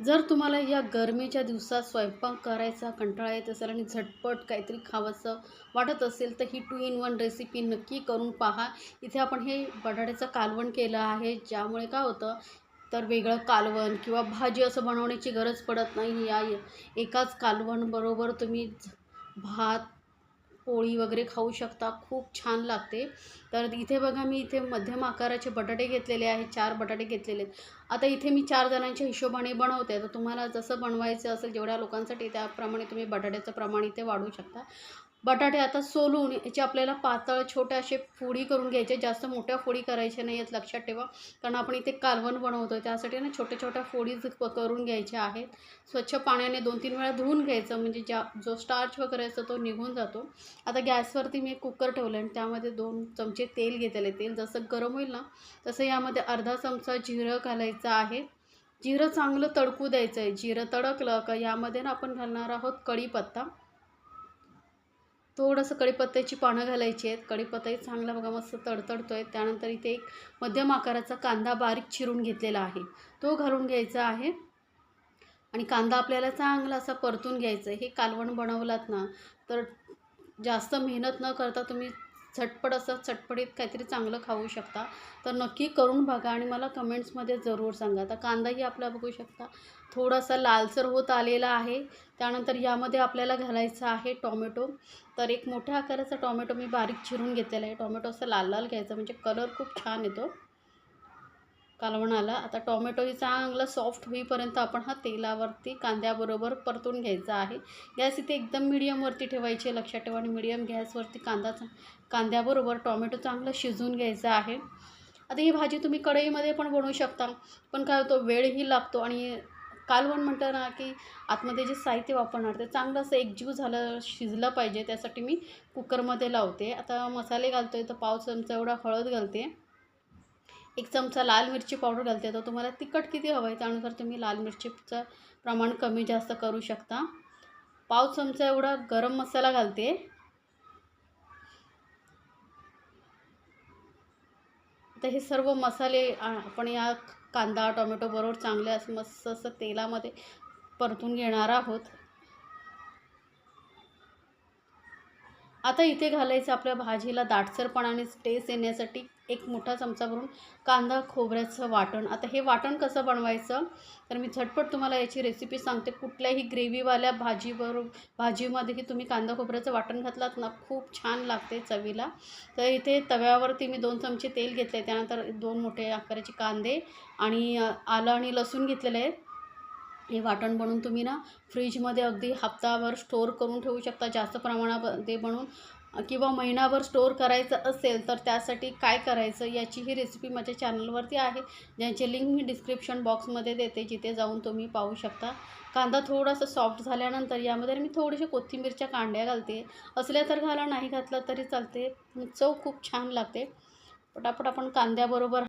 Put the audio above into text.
जर तुम्हाला या गरमीच्या दिवसात स्वयंपाक करायचा कंटाळा येत असेल आणि झटपट काहीतरी खावंसं वाटत असेल तर ही टू इन वन रेसिपी नक्की करून पहा. इथे आपण हे बटाट्याचं कालवण केलं आहे ज्यामुळे काय होतं तर वेगळं कालवण किंवा भाजी असं बनवण्याची गरज पडत नाही. या एकाच कालवणबरोबर तुम्ही भात पोळी वगैरे खाऊ शकता. खूप छान लागते. तर इथे बघा मी इथे मध्यम आकाराचे बटाटे घेतलेले आहेत. चार बटाटे घेतलेले आहेत. आता इथे मी चार जणांच्या हिशोबाने बनवते. तर तुम्हाला जसं बनवायचं असेल जेवढ्या लोकांसाठी त्याप्रमाणे तुम्ही बटाट्याचं प्रमाण इथे वाढवू शकता. बटाटे आता सोलून याचे आपल्याला पातळ छोटे असे फोडी करून घ्यायचे. जास्त मोठ्या फोडी करायच्या नाही आहेत लक्षात ठेवा. कारण आपण इथे कालवण बनवतो त्यासाठी ना छोट्या छोट्या फोडी करून घ्यायच्या आहेत. स्वच्छ पाण्याने दोन तीन वेळा धुवून घ्यायचं म्हणजे ज्या जो स्टार्च वगैरे असतो तो निघून जातो. आता गॅसवरती मी एक कुकर ठेवलं आणि त्यामध्ये दोन चमचे तेल घेतलेले तेल जसं गरम होईल ना तसं यामध्ये अर्धा चमचा जिरं घालायचं आहे. जिरं चांगलं तडकू द्यायचं आहे जिरं तडकलं का यामध्ये ना आपण घालणार आहोत कढीपत्ता. थोडंसं कढीपत्त्याची पानं घालायची आहेत. कढीपत्ताही चांगला बघा मस्त तडतडतो आहे त्यानंतर इथे एक मध्यम आकाराचा कांदा बारीक चिरून घेतलेला आहे. तो घालून घ्यायचा आहे. आणि कांदा आपल्याला चांगला असा परतून घ्यायचा आहे. हे कालवण बनवलात ना तर जास्त मेहनत न करता तुम्ही झटपट असं चटपटीत काहीतरी चांगलं खाऊ शकता. तर नक्की करून बघा आणि मला कमेंट्समध्ये जरूर सांगा. आता कांदाही आपला बघू शकता. थोडासा लालसर होत आलेला आहे. त्यानंतर यामध्ये आपल्याला घालायचं आहे टॉमॅटो. तर एक मोठ्या आकाराचा टॉमॅटो मी बारीक चिरून घेतलेला आहे. टॉमॅटो असं लाल लाल घ्यायचा म्हणजे कलर खूप छान येतो. कालवणाला आता टॉमॅटोही चांगला सॉफ्ट होईपर्यंत आपण हा तेलावरती कांद्याबरोबर परतून घ्यायचा आहे. गॅस इथे एकदम मिडियमवरती ठेवायची लक्षात ठेवा. आणि मिडियम गॅसवरती कांदा कांद्याबरोबर टॉमॅटो चांगलं शिजून घ्यायचं आहे. आता ही भाजी तुम्ही कढईमध्ये पण बनवू शकता पण काय होतो वेळही लागतो. आणि कालवण म्हणतं ना की आतमध्ये जे साहित्य वापरणार ते चांगलं असं एकजीव झालं शिजलं पाहिजे. त्यासाठी मी कुकरमध्ये लावते. आता मसाले घालतो आहे तर पाव चमचा एवढा हळद घालते. एक चमचा लाल मिरची पावडर घालते. तर तुम्हाला तिखट किती हवं आहे त्यानुसार तुम्ही लाल मिरचीचं प्रमाण कमी जास्त करू शकता. पाव चमचा एवढा गरम मसाला घालते. तर हे सर्व मसाले आपण या कांदा टोमॅटो बरोबर चांगले असं मस्त असं तेलामध्ये परतून घेणार आहोत. आता इथे घालायचं आपल्या भाजीला दाटसरपणाने टेस्ट येण्यासाठी एक मोठा चमचा भरून कांदा खोबऱ्याचं वाटण. आता हे वाटण कसं बनवायचं? तर मी झटपट तुम्हाला याची रेसिपी सांगते. कुठल्याही ग्रेव्हीवाल्या भाजीवर भाजीमध्येही तुम्ही कांदा खोबऱ्याचं वाटण घातलात ना खूप छान लागते चवीला. तर इथे तव्यावरती मी दोन चमचे तेल घेतले त्यानंतर दोन मोठे आकाराचे कांदे आणि आलं आणि लसूण घेतलेले आहेत हे वाटण बनवून तुम्ही ना फ्रीजमध्ये अगदी हप्ताभर स्टोअर करून ठेवू शकता. जास्त प्रमाणामध्ये बनवून किंवा महिनाभर स्टोअर करायचं असेल तर त्यासाठी काय करायचं याची ही रेसिपी माझ्या चॅनलवरती आहे. ज्यांची लिंक मी डिस्क्रिप्शन बॉक्समध्ये देते जिथे जाऊन तुम्ही पाहू शकता. कांदा थोडासा सॉफ्ट झाल्यानंतर यामध्ये मी थोडेसे कोथिंबीरच्या कांड्या घालते. असल्या तर घाला नाही घातलं तरी चालते. चव खूप छान लागते. पटापट आपण कांद्याबरोबर